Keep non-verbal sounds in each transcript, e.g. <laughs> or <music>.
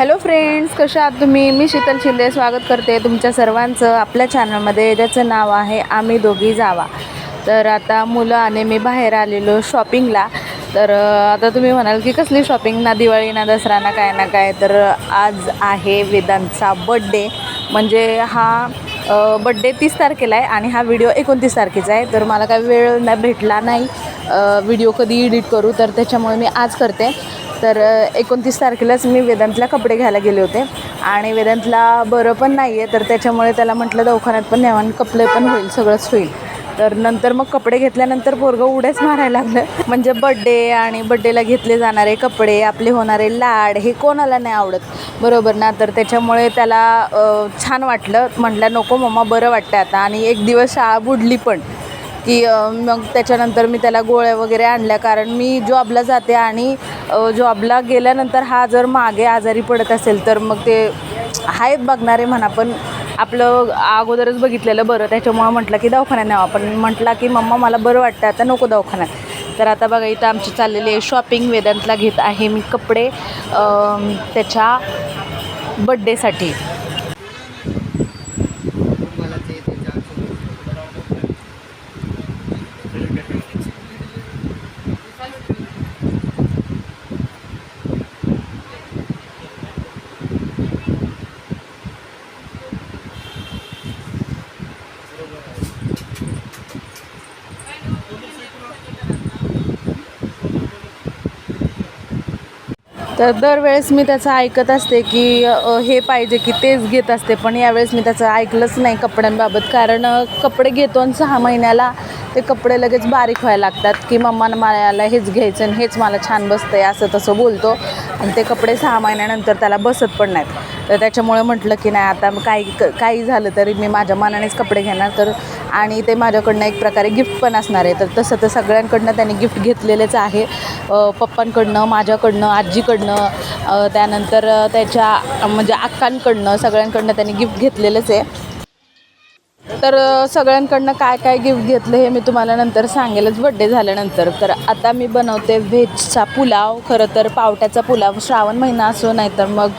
Hello friends कशा आहात तुम्ही? मी शीतल शिंदे स्वागत करते तुमच्या सर्वांचं आपल्या चॅनलमध्ये ज्याचं नाव आहे आम्ही दोघी जावा. तर आता मुलं आणि मी बाहेर आलेलो शॉपिंगला तर आता तुम्ही म्हणाल की कसली शॉपिंग ना दिवाळी ना दसरा ना काय ना काय. तर आज आहे वेदांतचा बड्डे म्हणजे हा बड्डे तीस तारखेला आहे आणि हा व्हिडिओ एकोणतीस तारखेचा आहे. तर मला काय वेळ नाही भेटला नाही. व्हिडिओ कधी एडिट करू तर त्याच्यामुळे मी आज करते. तर एकोणतीस तारखेलाच मी वेदांतला कपडे घ्यायला गेले होते. आणि वेदांतला बरं पण नाही आहे तर त्याच्यामुळे त्याला म्हटलं दवाखान्यात पण न्यावं कपडे पण होईल सगळंच होईल. तर नंतर मग कपडे घेतल्यानंतर पोरगं उड्याच मारायला लागलं. म्हणजे बड्डे आणि बड्डेला घेतले जाणारे कपडे आपले होणारे लाड हे कोणाला नाही आवडत. बरोबर ना? तर त्याच्यामुळे त्याला छान वाटलं. म्हटलं नको मम्मा बरं वाटतं आता. आणि एक दिवस शाळा बुडली पण. की मग त्याच्यानंतर मी त्याला गोळ्या वगैरे आणल्या. कारण मी जॉबला जाते आणि जॉबला गेल्यानंतर हा जर मागे आजारी पडत असेल तर मग ते आहेत बघणारे म्हणा पण आपलं अगोदरच बघितलेलं बरं. त्याच्यामुळं म्हटलं की दवाखान्यात न्यावा. पण म्हटलं की मम्मा मला बरं वाटतं आता नको दवाखान्यात. तर आता बघा इथं आमची चाललेली आहे. शॉपिंग वेदांतला घेत आहे मी कपडे त्याच्या बड्डेसाठी तर दरवेळेस मी त्याचं ऐकत असते की हे पाहिजे की तेच घेत असते. पण यावेळेस मी त्याचं ऐकलंच नाही कपड्यांबाबत. कारण कपडे घेतो आणि सहा महिन्याला ते कपडे लगेच बारीक व्हायला लागतात की मम्मानं मला हेच घ्यायचं आणि हेच मला छान बसतं आहे असं तसं बोलतो. आणि ते कपडे सहा महिन्यानंतर त्याला बसत पण नाहीत. तर त्याच्यामुळे म्हटलं की नाही आता काही क- काही झालं तरी मी माझ्या मनानेच कपडे घेणार. तर आणि ते माझ्याकडनं एक प्रकारे गिफ्ट पण असणार आहे. तर तसं तर सगळ्यांकडनं त्यांनी गिफ्ट घेतलेलेच आहे. पप्पांकडनं माझ्याकडनं आजीकडनं त्यानंतर त्याच्या म्हणजे अक्कांकडनं सगळ्यांकडनं त्यांनी गिफ्ट घेतलेलंच आहे. तर सगळ्यांकडनं काय काय गिफ्ट घेतलं हे मी तुम्हाला नंतर सांगेलच. बड्डे झाल्यानंतर. तर आता मी बनवते व्हेजचा पुलाव. खरं तर पावट्याचा पुलाव श्रावण महिना असो नाहीतर मग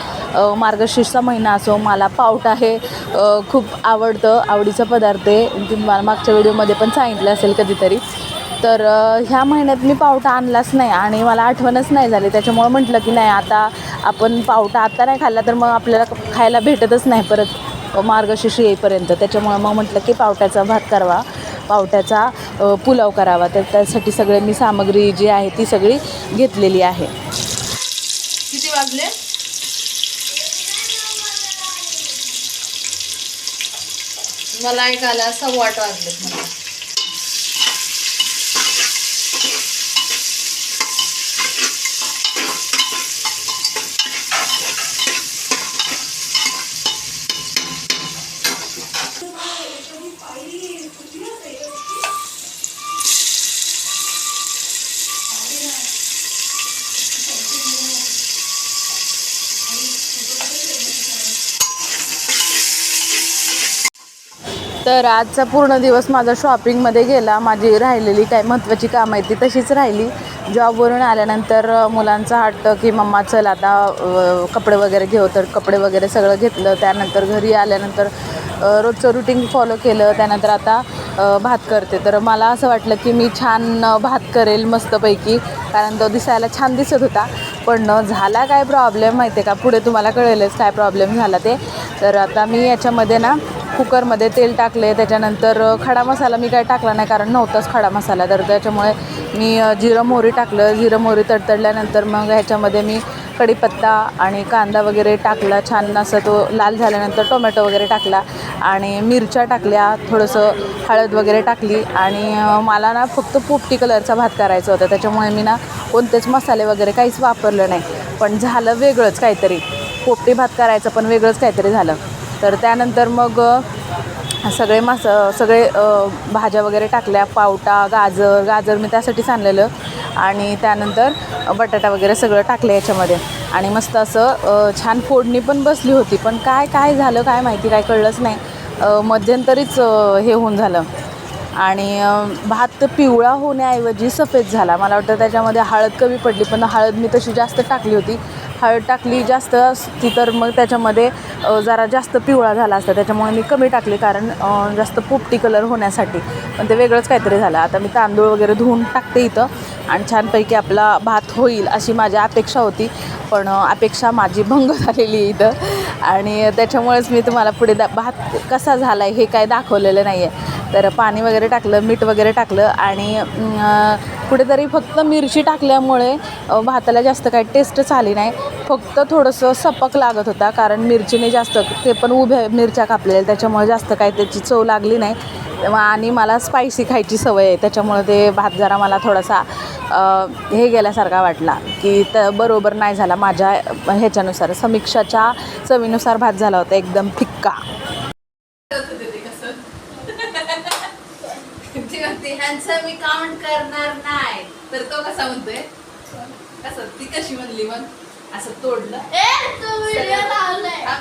मार्गशीर्षचा महिना असो मला पावटा हे खूप आवडतं आवडीचा पदार्थ आहे. तुम्हाला मागच्या व्हिडिओमध्ये पण सांगितलं असेल कधीतरी. तर ह्या महिन्यात मी पावटा आणलाच नाही आणि मला आठवणच नाही झाली. त्याच्यामुळं म्हटलं की नाही आता आपण पावटा आता नाही खाल्ला तर मग आपल्याला खायला भेटतच नाही परत. मार्गशीर्ष येईपर्यंत. त्याच्यामुळं मग म्हटलं की पावट्याचा भात करावा. पावट्याचा पुलाव करावा. तर त्यासाठी सगळे मी सामग्री जी आहे ती सगळी घेतलेली आहे. किती वाजले? मला ऐकायला सव्वा आठ वाजले तर आजचा पूर्ण दिवस माझा शॉपिंगमध्ये गेला. माझी राहिलेली काय महत्त्वाची कामं आहेत ती तशीच राहिली. जॉबवरून आल्यानंतर मुलांचं मुलांचा हट्ट की मम्मा चल आता कपडे वगैरे घेऊ. तर कपडे वगैरे सगळं घेतलं. त्यानंतर घरी आल्यानंतर रोजचं रुटीन फॉलो केलं. त्यानंतर आता भात करते. तर मला असं वाटलं की मी छान भात करेल मस्तपैकी. कारण तो दिसायला छान दिसत होता. पण झाला काय प्रॉब्लेम माहिती आहे का? पुढे तुम्हाला कळेलच काय प्रॉब्लेम झाला ते. तर आता मी याच्यामध्ये ना कुकरमध्ये तेल टाकले त्याच्यानंतर खडा मसाला मी काय टाकला नाही कारण नव्हताच खडा मसाला. तर त्याच्यामुळे मी जिरं मोहरी टाकलं. जिरं मोहरी तडतडल्यानंतर मग ह्याच्यामध्ये मी कढीपत्ता आणि कांदा वगैरे टाकला. छान असं तो लाल झाल्यानंतर टोमॅटो वगैरे टाकला आणि मिरच्या टाकल्या. थोडंसं हळद वगैरे टाकली आणि मला ना फक्त पोपटी कलरचा भात करायचा होता. त्याच्यामुळे मी ना कोणतेच मसाले वगैरे काहीच वापरलं नाही. पण झालं वेगळंच काहीतरी. पोपटी भात करायचं पण वेगळंच काहीतरी झालं. तर त्यानंतर मग सगळे मास सगळे भाज्या वगैरे टाकल्या पावटा गाजर गाजर मी त्यासाठीच आणलेलं. आणि त्यानंतर बटाटा वगैरे सगळं टाकलं याच्यामध्ये. आणि मस्त असं छान फोडणी पण बसली होती. पण काय काय झालं काय माहिती काय कळलंच नाही. मध्यंतरीच हे होऊन झालं. आणि भात पिवळा होण्याऐवजी सफेद झाला. मला वाटतं त्याच्यामध्ये हळद कमी पडली. पण हळद मी तशी जास्त टाकली होती. हळद टाकली जास्त असती तर मग त्याच्यामध्ये जरा जास्त पिवळा झाला असता त्याच्यामुळे मी कमी टाकले कारण जास्त पोपटी कलर होण्यासाठी. पण ते वेगळंच काहीतरी झालं. आता मी तांदूळ वगैरे धुवून टाकते इथं आणि छानपैकी आपला भात होईल अशी माझी अपेक्षा होती. पण अपेक्षा माझी भंग झालेली आहे इथं. आणि त्याच्यामुळेच मी तुम्हाला पुढे दा भात कसा झाला आहे हे काय दाखवलेलं नाही आहे तर पाणी वगैरे टाकलं मीठ वगैरे टाकलं आणि कुठेतरी फक्त मिरची टाकल्यामुळे भाताला जास्त काही टेस्टच आली नाही. फक्त थोडंसं सपक लागत होता कारण मिरचीने जास्त ते पण उभ्या मिरच्या कापलेल्या त्याच्यामुळे जास्त काही त्याची चव लागली नाही. आणि मला स्पायसी खायची सवय आहे त्याच्यामुळे ते भात जरा मला थोडासा हे गेल्यासारखा वाटला की त बरोबर नाही झाला. माझ्या ह्याच्यानुसार समीक्षाच्या चवीनुसार भात झाला होता एकदम फिक्का. म्हणते ह्यांचं मी काउंट करणार नाही. तर तो कसा म्हणतोय? कसं ती कशी म्हणली मग? असं तोडलं.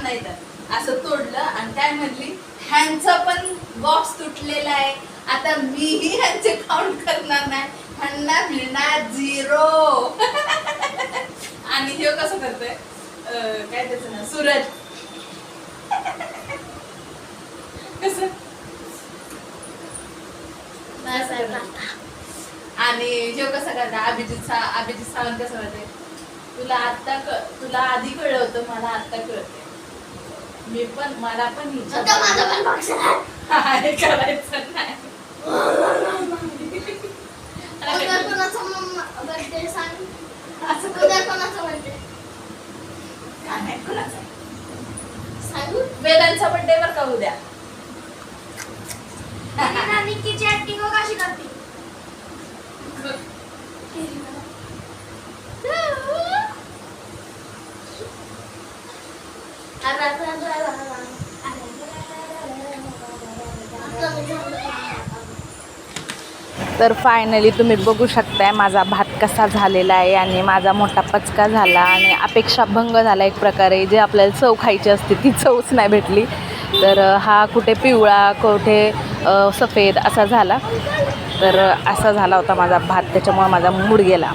नाही तर असं तोडलं आणि काय म्हणली? ह्यांचं पण बॉक्स तुटलेला आहे. आता मीही ह्यांचे काउंट करणार नाही. ह्यांना मिळणार झिरो <laughs> आणि हे कसं करतोय? काय त्याचं ना सूरज कसं आणि करता अभिजित सा अभिजित सावंत कसं म्हणते. तुला आता क तुला आधी कळलं होतं मला आता कळते मी पण मला पण हिच्या करायचं नाही. असं करू. काय नाही, कुणाचं? वेदांचा बर्थडे बर का उद्या? तर फायनली तुम्ही बघू शकताय माझा भात कसा झालेला आहे आणि माझा मोठा पचका झाला आणि अपेक्षा भंग झाला एक प्रकारे. जे आपल्याला चव खायची असते ती चवच नाही भेटली. तर हा कुठे पिवळा कुठे सफेद असा झाला. तर असा झाला होता माझा भात त्याच्यामुळं माझा मूड गेला.